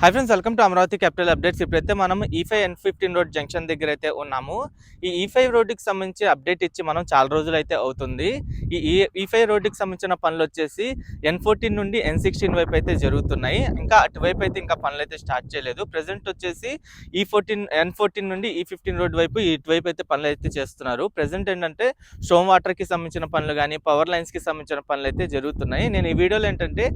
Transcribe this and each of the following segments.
Hi friends welcome to Amaravati capital updates ఇప్పుడైతే మనం E five N fifteen road junction దగ్గర అయితే ఉన్నాము. ఈ ఈ ఫైవ్ రోడ్డుకి సంబంధించి అప్డేట్ ఇచ్చి మనం చాలా రోజులు అయితే అవుతుంది. ఈ ఈ ఫైవ్ రోడ్డుకి సంబంధించిన పనులు వచ్చేసి ఎన్ ఫోర్టీన్ నుండి ఎన్ సిక్స్టీన్ వైపు అయితే జరుగుతున్నాయి. ఇంకా అటువైపు అయితే ఇంకా పనులు అయితే స్టార్ట్ చేయలేదు. ప్రజెంట్ వచ్చేసి ఈ ఫోర్టీన్ ఎన్ ఫోర్టీన్ నుండి ఈ ఫిఫ్టీన్ రోడ్ వైపు ఇటువైపు అయితే పనులు అయితే చేస్తున్నారు. ప్రజెంట్ ఏంటంటే స్టోమ్ వాటర్కి సంబంధించిన పనులు కానీ పవర్ లైన్స్కి సంబంధించిన పనులు అయితే జరుగుతున్నాయి. నేను ఈ వీడియోలో ఏంటంటే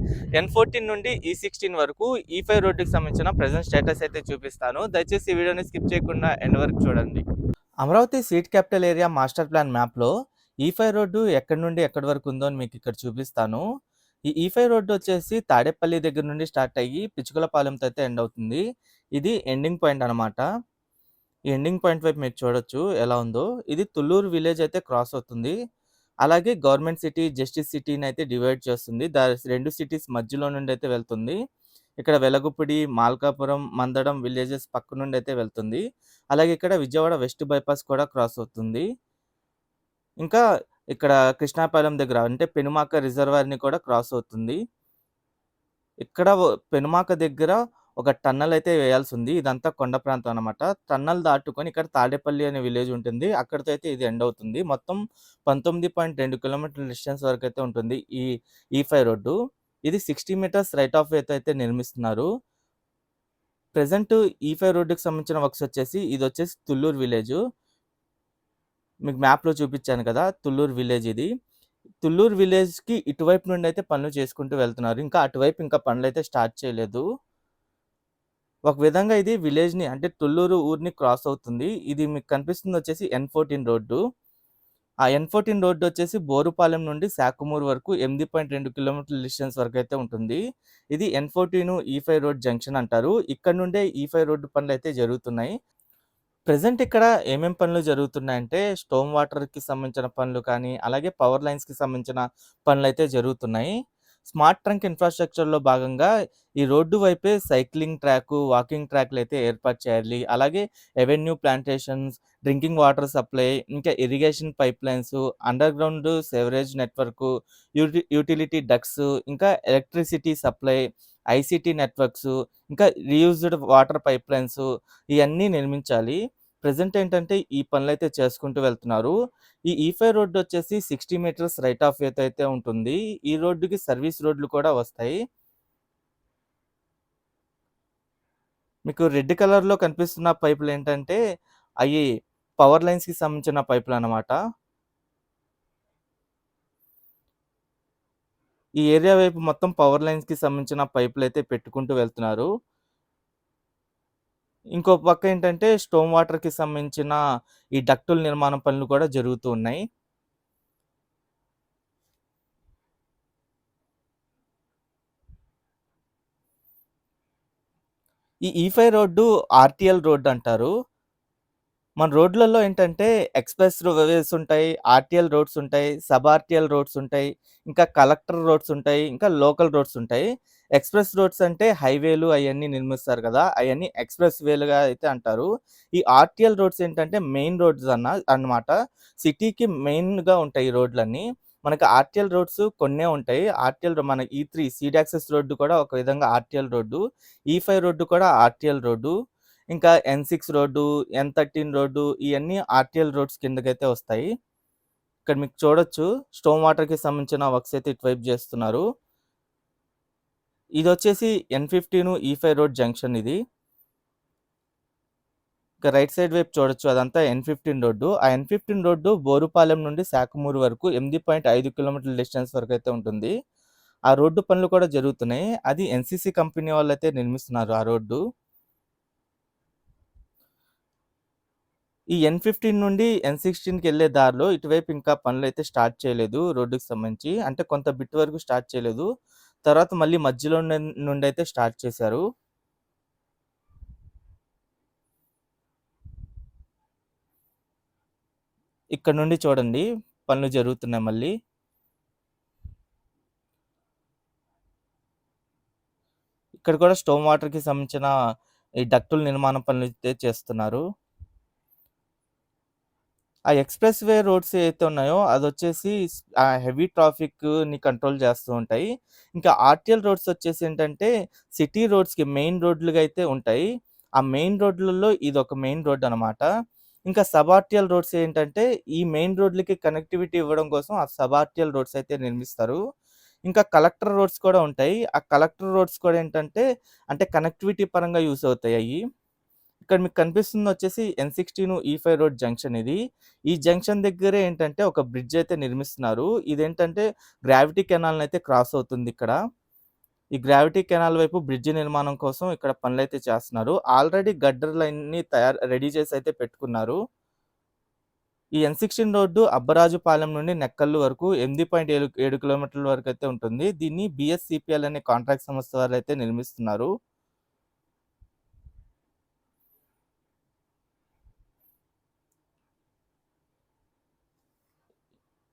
ఎన్ ఫోర్టీన్ నుండి e ఈ సిక్స్టీన్ వరకు ఈ ఫైవ్ రోడ్డుకి సంబంధించిన ప్రజెంట్ స్టేటస్ అయితే చూపిస్తాను. దయచేసి ఈ వీడియోని స్కిప్ చేయకుండా ఎండ్ వరకు చూడండి. Amaravati seed capital area master plan మ్యాప్లో ఈ రోడ్డు ఎక్కడి నుండి ఎక్కడి వరకు ఉందో అని మీకు ఇక్కడ చూపిస్తాను. ఈ e ఈఫై రోడ్డు వచ్చేసి తాడేపల్లి దగ్గర నుండి స్టార్ట్ అయ్యి పిచ్చుకలపాలెంతో అయితే ఎండ్ అవుతుంది. ఇది ఎండింగ్ పాయింట్ అనమాట ఈ ఎండింగ్ పాయింట్ వైపు మీరు చూడొచ్చు ఎలా ఉందో. ఇది తుళ్ళూరు విలేజ్ అయితే క్రాస్ అవుతుంది. అలాగే గవర్నమెంట్ సిటీ జస్టిస్ సిటీని అయితే డివైడ్ చేస్తుంది. దా రెండు సిటీస్ మధ్యలో నుండి అయితే వెళ్తుంది. ఇక్కడ వెలగుపిడి మాల్కాపురం మందడం విలేజెస్ పక్క నుండి అయితే వెళ్తుంది. అలాగే ఇక్కడ విజయవాడ వెస్ట్ బైపాస్ కూడా క్రాస్ అవుతుంది. ఇంకా ఇక్కడ కృష్ణాపాలెం దగ్గర అంటే పెనుమాక రిజర్వాయర్ని కూడా క్రాస్ అవుతుంది. ఇక్కడ పెనుమాక దగ్గర ఒక టన్నల్ అయితే వేయాల్సి ఉంది. ఇదంతా కొండ ప్రాంతం అనమాట టన్నల్ దాటుకొని ఇక్కడ తాడేపల్లి అనే విలేజ్ ఉంటుంది. అక్కడితో అయితే ఇది ఎండ్ అవుతుంది. మొత్తం పంతొమ్మిది పాయింట్ రెండు కిలోమీటర్ల డిస్టెన్స్ వరకు అయితే ఉంటుంది ఈ ఈ ఫైవ్ రోడ్డు. ఇది సిక్స్టీ మీటర్స్ రైట్ ఆఫ్ వేతో అయితే నిర్మిస్తున్నారు. ప్రజెంట్ ఈ ఫైవ్ రోడ్డుకి సంబంధించిన వర్క్స్ వచ్చేసి ఇది వచ్చేసి తుళ్ళూరు విలేజ్ మీకు మ్యాప్లో చూపించాను కదా తుళ్ళూరు విలేజ్ ఇది. తుళ్ళూరు విలేజ్కి ఇటువైపు నుండి అయితే పనులు చేసుకుంటూ వెళ్తున్నారు. ఇంకా అటువైపు ఇంకా పనులు అయితే స్టార్ట్ చేయలేదు. ఒక విధంగా ఇది విలేజ్ని అంటే తుళ్ళూరు ఊరిని క్రాస్ అవుతుంది. ఇది మీకు కనిపిస్తుంది వచ్చేసి ఎన్ ఫోర్టీన్ రోడ్డు. ఆ ఎన్ ఫోర్టీన్ రోడ్డు వచ్చేసి బోరుపాలెం నుండి శాకుమూరు వరకు ఎనిమిది పాయింట్ రెండు కిలోమీటర్ల డిస్టెన్స్ వరకు అయితే ఉంటుంది. ఇది N fourteen E five road junction అంటారు. ఇక్కడ నుండే e ఈ ఫైవ్ రోడ్డు పనులు అయితే జరుగుతున్నాయి. ప్రజెంట్ ఇక్కడ ఏమేం పనులు జరుగుతున్నాయంటే స్టోమ్ వాటర్కి సంబంధించిన పనులు కానీ అలాగే పవర్ లైన్స్కి సంబంధించిన పనులు అయితే జరుగుతున్నాయి. స్మార్ట్ ట్రంక్ ఇన్ఫ్రాస్ట్రక్చర్లో భాగంగా ఈ రోడ్డు వైపే సైక్లింగ్ ట్రాక్ వాకింగ్ ట్రాక్లు అయితే ఏర్పాటు చేయాలి. అలాగే avenue plantations drinking water supply ఇంకా irrigation pipe lines under ground sewerage network uti utility ducts ఇంకా ఎలక్ట్రిసిటీ సప్లై ఐసిటీ నెట్వర్క్స్ ఇంకా రీయూజ్డ్ వాటర్ పైప్ లైన్స్ ఇవన్నీ నిర్మించాలి. ప్రజెంట్ ఏంటంటే ఈ పనులు అయితే చేసుకుంటూ వెళ్తున్నారు. ఈ e ఈఫై రోడ్డు వచ్చేసి సిక్స్టీ మీటర్స్ రైట్ ఆఫ్ వేతో అయితే ఉంటుంది. ఈ రోడ్డుకి సర్వీస్ రోడ్లు కూడా వస్తాయి. మీకు రెడ్ కలర్లో కనిపిస్తున్న పైపులు ఏంటంటే అవి పవర్ లైన్స్కి సంబంధించిన పైపులు అన్నమాట. ఈ ఏరియా వైపు మొత్తం పవర్ లైన్స్కి సంబంధించిన పైపులు అయితే పెట్టుకుంటూ వెళ్తున్నారు. ఇంకో పక్క ఏంటంటే స్టోమ్ వాటర్కి సంబంధించిన ఈ డక్టుల నిర్మాణ పనులు కూడా జరుగుతూ ఉన్నాయి. ఈ ఈఫై రోడ్డు ఆర్టీఎల్ రోడ్డు అంటారు. మన రోడ్లలో ఏంటంటే ఎక్స్ప్రెస్ వేస్ ఉంటాయి ఆర్టీఎల్ రోడ్స్ ఉంటాయి సబ్ ఆర్టీఎల్ రోడ్స్ ఉంటాయి ఇంకా కలెక్టర్ రోడ్స్ ఉంటాయి ఇంకా లోకల్ రోడ్స్ ఉంటాయి. ఎక్స్ప్రెస్ రోడ్స్ అంటే హైవేలు అవన్నీ నిర్మిస్తారు కదా అవన్నీ ఎక్స్ప్రెస్ వేలుగా అయితే అంటారు. ఈ ఆర్టీఎల్ రోడ్స్ ఏంటంటే మెయిన్ రోడ్స్ అన్న అన్నమాట. సిటీకి మెయిన్గా ఉంటాయి ఈ రోడ్లన్నీ. మనకి ఆర్టీఎల్ రోడ్స్ కొన్నే ఉంటాయి. ఆర్టీఎల్ మన ఈ త్రీ సీడ్ యాక్సెస్ రోడ్డు కూడా ఒక విధంగా RTL road E five road కూడా ఆర్టీఎల్ రోడ్డు. ఇంకా N six road N thirteen road ఇవన్నీ ఆర్టీఎల్ రోడ్స్ కిందకైతే వస్తాయి. ఇక్కడ మీకు చూడొచ్చు స్టోమ్ వాటర్కి సంబంధించిన వర్క్స్ అయితే ఇటువైపు చేస్తున్నారు. ఇది వచ్చేసి N fifteen E five road junction ఇది. ఇక రైట్ సైడ్ వైపు చూడొచ్చు అదంతా ఎన్ ఫిఫ్టీన్ రోడ్డు. ఆ ఎన్ ఫిఫ్టీన్ రోడ్డు బోరుపాలెం నుండి శాఖమూరు వరకు ఎనిమిది పాయింట్ ఐదు కిలోమీటర్ల డిస్టెన్స్ వరకు అయితే ఉంటుంది. ఆ రోడ్డు పనులు కూడా జరుగుతున్నాయి. అది ఎన్సీసీ కంపెనీ వాళ్ళు అయితే నిర్మిస్తున్నారు ఆ రోడ్డు. ఈ ఎన్ ఫిఫ్టీన్ నుండి ఎన్ సిక్స్టీన్కి వెళ్ళే దారిలో ఇటువైపు ఇంకా పనులు అయితే స్టార్ట్ చేయలేదు రోడ్డుకి సంబంధించి. అంటే కొంత బిట్ వరకు స్టార్ట్ చేయలేదు. తర్వాత మళ్ళీ మధ్యలో నుండి అయితే స్టార్ట్ చేశారు. ఇక్కడ నుండి చూడండి. పనులు జరుగుతున్నాయి మళ్ళీ. ఇక్కడ కూడా స్టోమ్ వాటర్‌కి సంబంధించిన ఈ డక్టుల నిర్మాణ పనులు అయితే చేస్తున్నారు. ఆ ఎక్స్‌ప్రెస్ వే రోడ్స్ ఏవైతే ఉన్నాయో అది వచ్చేసి ఆ హెవీ ట్రాఫిక్‌ని కంట్రోల్ చేస్తూ ఉంటాయి. ఇంకా ఆర్టీఎల్ రోడ్స్ వచ్చేసి ఏంటంటే సిటీ రోడ్స్‌కి మెయిన్ రోడ్లుగా అయితే ఉంటాయి. ఆ మెయిన్ రోడ్లలో ఇది ఒక మెయిన్ రోడ్ అనమాట. ఇంకా సబార్టియల్ రోడ్స్ ఏంటంటే ఈ మెయిన్ రోడ్లకి కనెక్టివిటీ ఇవ్వడం కోసం ఆ సబార్టియల్ రోడ్స్ అయితే నిర్మిస్తారు. ఇంకా కలెక్టర్ రోడ్స్ కూడా ఉంటాయి. ఆ కలెక్టర్ రోడ్స్ కూడా ఏంటంటే అంటే కనెక్టివిటీ పరంగా యూస్ అవుతాయి అవి ఇక్కడ మీకు కనిపిస్తుంది వచ్చేసి ఎన్16 ఈ5 రోడ్ జంక్షన్ ఇది. ఈ జంక్షన్ దగ్గరే ఏంటంటే ఒక బ్రిడ్జ్ అయితే నిర్మిస్తున్నారు. ఇదేంటంటే గ్రావిటీ కెనాల్‌ని అయితే క్రాస్ అవుతుంది ఇక్కడ. ఈ గ్రావిటీ కెనాల్ వైపు బ్రిడ్జ్ నిర్మాణం కోసం ఇక్కడ పనులైతే చేస్తున్నారు. ఆల్రెడీ గడ్డర్‌లన్నీ తయారు రెడీ చేసి అయితే పెట్టుకున్నారు. ఈ ఎన్16 రోడ్డు అబ్బరాజుపాలెం నుండి నెక్కల్లు వరకు 8.7 7 కిలోమీటర్ల వరకు అయితే ఉంటుంది. దీన్ని బిఎస్సిపిఎల్ అనే కాంట్రాక్ట్ సంస్థ వారు అయితే నిర్మిస్తున్నారు.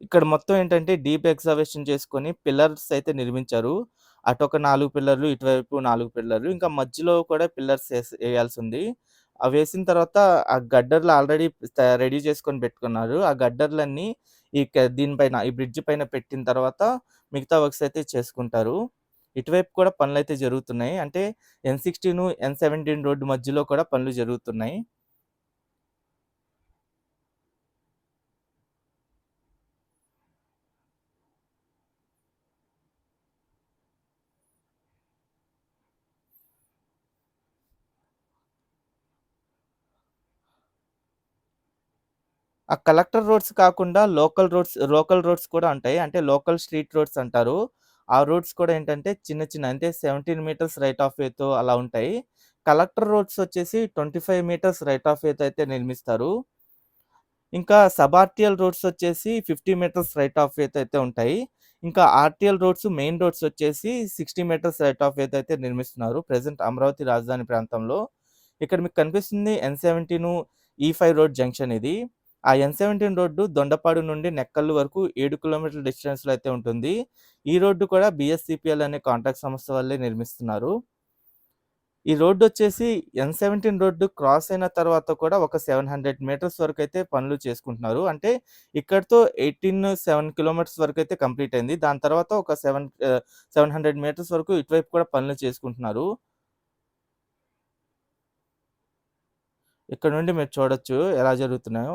ఇక్కడ మొత్తం ఏంటంటే డీప్ ఎక్స్‌కవేషన్ చేసుకొని పిల్లర్స్ అయితే నిర్మించారు. అటు ఒక నాలుగు పిల్లర్లు, ఇటువైపు నాలుగు పిల్లర్లు. ఇంకా మధ్యలో కూడా పిల్లర్స్ వేయాల్సి ఉంది అవి వేసిన తర్వాత ఆ గడ్డర్లు ఆల్రెడీ రెడీ చేసుకొని పెట్టుకున్నారు. ఆ గడ్డర్లన్నీ ఈ దీనిపైన ఈ బ్రిడ్జ్ పైన పెట్టిన తర్వాత మిగతా వర్క్స్ అయితే చేసుకుంటారు. ఇటువైపు కూడా పనులైతే జరుగుతున్నాయి. అంటే ఎన్16, ఎన్17 రోడ్డు మధ్యలో కూడా పనులు జరుగుతున్నాయి. ఆ కలెక్టర్ రోడ్స్ కాకుండా లోకల్ రోడ్స్ లోకల్ రోడ్స్ కూడా ఉంటాయి. అంటే లోకల్ స్ట్రీట్ రోడ్స్ అంటారు. ఆ రోడ్స్ కూడా ఏంటంటే చిన్న చిన్న అంటే 17 మీటర్స్ రైట్ ఆఫ్ వేతో అలా ఉంటాయి. కలెక్టర్ రోడ్స్ వచ్చేసి 25 మీటర్స్ రైట్ ఆఫ్ వేతో అయితే నిర్మిస్తారు. ఇంకా సబార్టియల్ రోడ్స్ వచ్చేసి 50 మీటర్స్ రైట్ ఆఫ్ వేతో అయితే ఉంటాయి. ఇంకా ఆర్టీఎల్ రోడ్స్ మెయిన్ రోడ్స్ వచ్చేసి 60 మీటర్స్ రైట్ ఆఫ్ వేతో అయితే నిర్మిస్తున్నారు. ప్రజెంట్ అమరావతి రాజధాని ప్రాంతంలో. ఇక్కడ మీకు కనిపిస్తుంది ఎన్17 ఈ5 రోడ్ జంక్షన్ ఇది. ఆ ఎన్17 రోడ్డు దొండపాడు నుండి నెక్కల్లు వరకు ఏడు కిలోమీటర్ల డిస్టెన్స్‌లో అయితే ఉంటుంది. ఈ రోడ్డు కూడా బీఎస్‌సీపీఎల్ అనే కాంట్రాక్ట్ సంస్థ వాళ్ళే నిర్మిస్తున్నారు. ఈ రోడ్డు వచ్చేసి ఎన్17 రోడ్డు క్రాస్ అయిన తర్వాత కూడా ఒక 700 మీటర్స్ వరకు అయితే పనులు చేసుకుంటున్నారు. అంటే ఇక్కడతో ఎయిటీన్ సెవెన్ కిలోమీటర్స్ వరకు అయితే కంప్లీట్ అయింది. దాని తర్వాత ఒక సెవెన్ సెవెన్ హండ్రెడ్ మీటర్స్ వరకు ఇటువైపు కూడా పనులు చేసుకుంటున్నారు. ఇక్కడ నుండి మీరు చూడొచ్చు ఎలా జరుగుతున్నాయో.